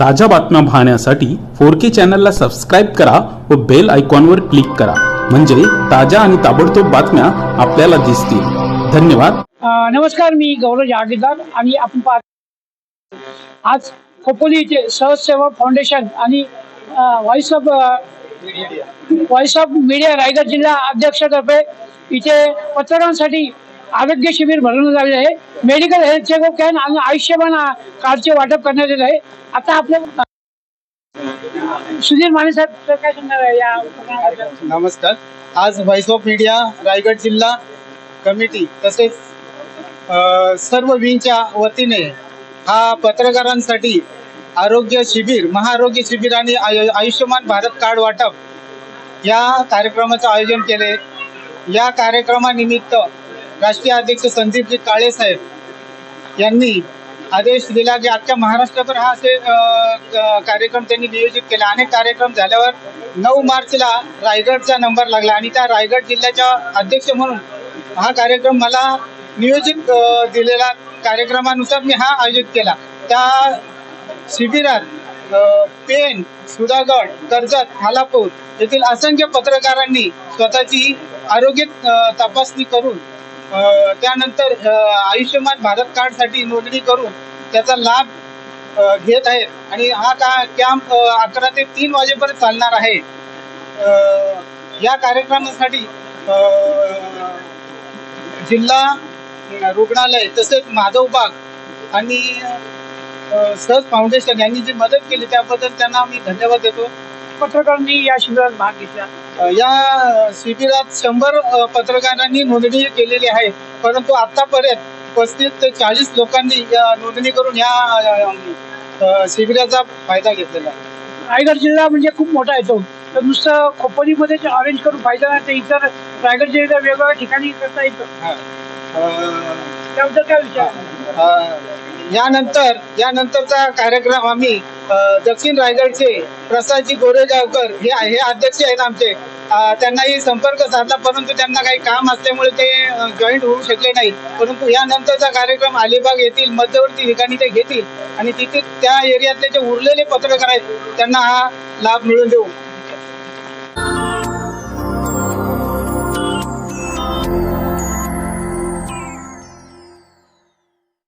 ताज्या बातम्या पाहण्यासाठी फोर के चॅनलला सबस्क्राईब करा व बेल आयकॉनवर क्लिक करा. म्हणजे ताज्या आणि ताबडतोब बातम्या आपल्याला दिसतील. धन्यवाद. नमस्कार मी गौरव जागीरदार आणि आपण पाहत आज खोपोली येथे सहजसेवा फाउंडेशन आणि voice of voice of media Raigad जिल्हा अध्यक्षतर्फे इथे पत्रकारांसाठी आरोग्य शिबिर भरवण्यात आले आहे मेडिकल हेल्थ चेकअप कॅन आणि आयुष्यमान कार्डचे वाटप करण्यात येत आहे. आता आपल्या सुधीर माने साहेब काय सांगणार आहे या नमस्कार. आज व्हॉइस ऑफ मीडिया रायगड जिल्हा कमिटी तसेच अ, सर्व विंगच्या वतीने हा पत्रकारांसाठी आरोग्य शिबिर महाआरोग्य शिबिर आणि आयु- आयुष्यमान भारत कार्ड वाटप या कार्यक्रमाचं आयोजन केले. या कार्यक्रमानिमित्त राष्ट्रीय अध्यक्ष संदीपजी काळे साहेब यांनी आदेश दिला की आजच्या महाराष्ट्रभर हा असे कार्यक्रम त्यांनी नियोजित केला. अनेक कार्यक्रम झाल्यावर नऊ मार्चला रायगडचा नंबर लागला आणि त्या रायगड जिल्ह्याच्या अध्यक्ष म्हणून हा कार्यक्रम मला नियोजित दिलेला कार्यक्रमानुसार मी हा आयोजित केला. त्या शिबिरात पेन सुधागड कर्जत हालापूर येथील असंख्य पत्रकारांनी स्वतःची आरोग्य तपासणी करून त्यानंतर आयुष्यमान भारत कार्डसाठी नोंदणी करून त्याचा लाभ घेत आहेत. आणि हा का कॅम्प अकरा ते तीन वाजेपर्यंत चालणार आहे. या कार्यक्रमासाठी जिल्हा रुग्णालय तसेच माधवबाग आणि सहज फाउंडेशन यांनी जी मदत केली त्याबद्दल त्यांना मी धन्यवाद देतो. पत्रकारांनी या शिबिरात भाग घेतला. या शिबिरात शंभर पत्रकारांनी नोंदणी केलेली आहे. परंतु आतापर्यंत पस्तीस ते चाळीस लोकांनी नोंदणी करून या शिबिराचा फायदा घेतलेला आहे. रायगड जिल्हा म्हणजे खूप मोठा येतो तर नुसतं खोपोलीमध्येच अरेंज करून फायदा नाही तर इतर रायगड जिल्ह्याच्या वेगवेगळ्या ठिकाणी करता येतं. त्याबद्दल काय विचार यानंतर यानंतरचा कार्यक्रम आम्ही दक्षिण रायगडचे प्रसादजी गोरेगावकर हे हे अध्यक्ष आहेत आमचे. त्यांनाही संपर्क साधला परंतु त्यांना काही काम असल्यामुळे ते जॉईंट होऊ शकले नाहीत. परंतु यानंतरचा कार्यक्रम अलिबाग येथील मध्यवर्ती ठिकाणी ते घेतील आणि तिथे त्या एरियातले जे उरलेले पत्रकार आहेत त्यांना हा लाभ मिळून देऊ.